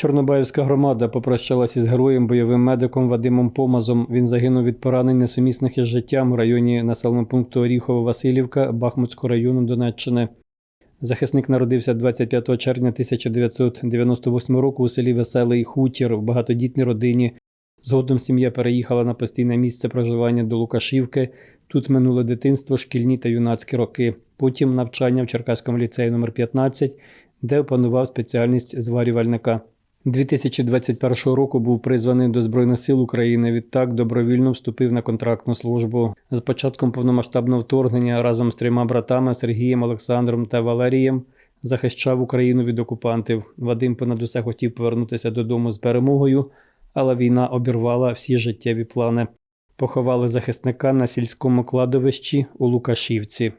Чорнобаївська громада попрощалася із героєм бойовим медиком Вадимом Помазом. Він загинув від поранень несумісних із життям у районі населеного пункту Оріхово-Василівка Бахмутського району Донеччини. Захисник народився 25 червня 1998 року у селі Веселий Хутір в багатодітній родині. Згодом сім'я переїхала на постійне місце проживання до Лукашівки. Тут минуле дитинство, шкільні та юнацькі роки. Потім навчання в Черкаському ліцеї номер 15 де опанував спеціальність зварювальника. 2021 року був призваний до Збройних сил України. Відтак добровільно вступив на контрактну службу. З початком повномасштабного вторгнення разом з трьома братами Сергієм, Олександром та Валерієм захищав Україну від окупантів. Вадим понад усе хотів повернутися додому з перемогою, але війна обірвала всі життєві плани. Поховали захисника на сільському кладовищі у Лукашівці.